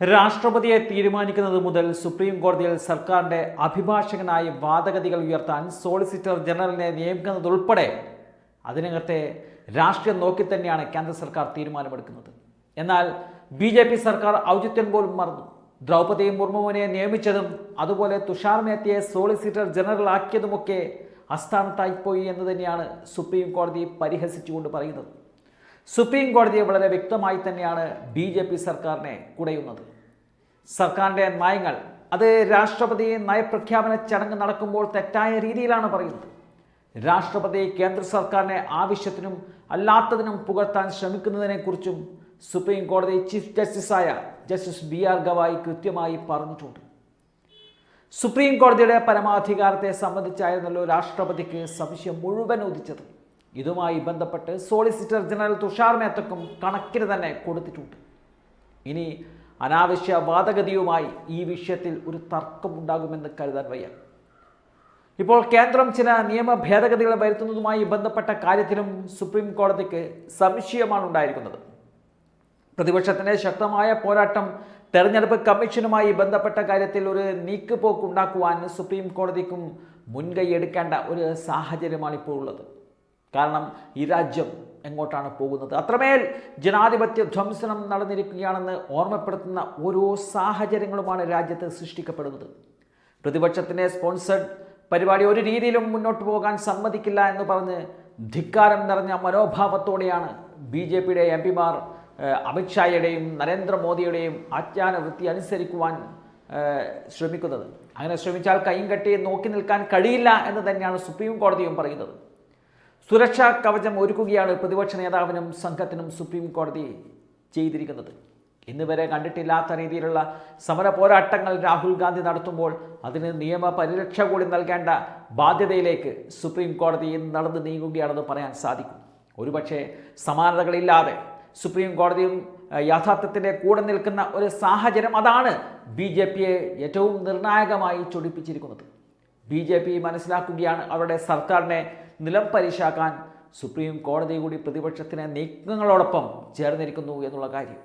രാഷ്ട്രപതിയെ തീരുമാനിക്കുന്നത് മുതൽ സുപ്രീം കോടതിയിൽ സർക്കാരിന്റെ അഭിഭാഷകനായി വാദഗതികൾ ഉയർത്താൻ സോളിസിറ്റർ ജനറലിനെ നിയമിക്കുന്നതുൾപ്പെടെ അതിനകത്തെ രാഷ്ട്രീയം നോക്കി തന്നെയാണ് കേന്ദ്ര സർക്കാർ തീരുമാനമെടുക്കുന്നത്. എന്നാൽ ബി ജെ പി സർക്കാർ ഔചിത്യം പോലും മറന്നു. ദ്രൗപദി മുർമുവിനെ നിയമിച്ചതും അതുപോലെ തുഷാർ മേത്തയെ സോളിസിറ്റർ ജനറൽ ആക്കിയതുമൊക്കെ അസ്ഥാനത്തായിപ്പോയി എന്ന് തന്നെയാണ് സുപ്രീം കോടതി പരിഹസിച്ചുകൊണ്ട് പറയുന്നത്. സുപ്രീം കോടതിയെ വളരെ വ്യക്തമായി തന്നെയാണ് ബി ജെ പി സർക്കാരിനെ കുടയുന്നത്. സർക്കാരിന്റെ നയങ്ങൾ അത് രാഷ്ട്രപതി നയപ്രഖ്യാപന ചടങ്ങ് നടക്കുമ്പോൾ തെറ്റായ രീതിയിലാണ് പറയുന്നത്. രാഷ്ട്രപതി കേന്ദ്ര സർക്കാരിനെ ആവശ്യത്തിനും അല്ലാത്തതിനും പുകഴ്ത്താൻ ശ്രമിക്കുന്നതിനെക്കുറിച്ചും സുപ്രീം കോടതി ചീഫ് ജസ്റ്റിസായ ജസ്റ്റിസ് ബി ആർ ഗവായി കൃത്യമായി പറഞ്ഞിട്ടുണ്ട്. സുപ്രീം കോടതിയുടെ പരമാധികാരത്തെ സംബന്ധിച്ചായിരുന്നല്ലോ രാഷ്ട്രപതിക്ക് സംശയം മുഴുവൻ ഉദിച്ചത്. ഇതുമായി ബന്ധപ്പെട്ട് സോളിസിറ്റർ ജനറൽ തുഷാർ മേത്തക്കും കണക്കിന് തന്നെ കൊടുത്തിട്ടുണ്ട്. ഇനി അനാവശ്യ വാദഗതിയുമായി ഈ വിഷയത്തിൽ ഒരു തർക്കമുണ്ടാകുമെന്ന് കരുതാൻ വയ്യ. ഇപ്പോൾ കേന്ദ്രം ചില നിയമ ഭേദഗതികൾ വരുത്തുന്നതുമായി ബന്ധപ്പെട്ട കാര്യത്തിലും സുപ്രീം കോടതിക്ക് സംശയമാണ് ഉണ്ടായിരിക്കുന്നത്. പ്രതിപക്ഷത്തിന്റെ ശക്തമായ പോരാട്ടം തെരഞ്ഞെടുപ്പ് കമ്മീഷനുമായി ബന്ധപ്പെട്ട കാര്യത്തിൽ ഒരു നീക്കുപോക്ക് ഉണ്ടാക്കുവാൻ സുപ്രീം കോടതിക്കും മുൻകൈ എടുക്കേണ്ട ഒരു സാഹചര്യമാണ് ഇപ്പോൾ ഉള്ളത്. കാരണം ഈ രാജ്യം എങ്ങോട്ടാണ് പോകുന്നത്? അത്രമേൽ ജനാധിപത്യ ധ്വംസനം നടന്നിരിക്കുകയാണെന്ന് ഓർമ്മപ്പെടുത്തുന്ന ഓരോ സാഹചര്യങ്ങളുമാണ് രാജ്യത്ത് സൃഷ്ടിക്കപ്പെടുന്നത്. പ്രതിപക്ഷത്തിന്റെ സ്പോൺസർഡ് പരിപാടി ഒരു രീതിയിലും മുന്നോട്ട് പോകാൻ സമ്മതിക്കില്ല എന്ന് പറഞ്ഞ് ധിക്കാരം നിറഞ്ഞ മനോഭാവത്തോടെയാണ് ബി ജെ പിയുടെ എം പിമാർ അമിത്ഷായുടെയും നരേന്ദ്രമോദിയുടെയും ആജ്ഞാന വൃത്തി അനുസരിക്കുവാൻ ശ്രമിക്കുന്നത്. അങ്ങനെ ശ്രമിച്ചാൽ കൈയും കെട്ടി നോക്കി നിൽക്കാൻ കഴിയില്ല എന്ന് തന്നെയാണ് സുപ്രീം കോടതിയും പറയുന്നത്. സുരക്ഷാ കവചം ഒരുക്കുകയാണ് പ്രതിപക്ഷ നേതാവിനും സംഘത്തിനും സുപ്രീം കോടതി ചെയ്തിരിക്കുന്നത്. ഇന്ന് വരെ കണ്ടിട്ടില്ലാത്ത രീതിയിലുള്ള സമര പോരാട്ടങ്ങൾ രാഹുൽ ഗാന്ധി നടത്തുമ്പോൾ അതിന് നിയമ പരിരക്ഷ കൂടി നൽകേണ്ട ബാധ്യതയിലേക്ക് സുപ്രീം കോടതി ഇന്ന് നടന്നു നീങ്ങുകയാണെന്ന് പറയാൻ സാധിക്കും. ഒരുപക്ഷെ സമാനതകളില്ലാതെ സുപ്രീം കോടതിയും യാഥാർത്ഥ്യത്തിന്റെ കൂടെ നിൽക്കുന്ന ഒരു സാഹചര്യം അതാണ് ബി ജെ പിയെ ഏറ്റവും നിർണായകമായി ചൊടിപ്പിച്ചിരിക്കുന്നത്. ബി ജെ പി മനസ്സിലാക്കുകയാണ് അവരുടെ സർക്കാരിനെ നിലം പരിശാക്കാൻ സുപ്രീം കോടതി കൂടി പ്രതിപക്ഷത്തിന് നീക്കങ്ങളോടൊപ്പം ചേർന്നിരിക്കുന്നു എന്നുള്ള കാര്യം.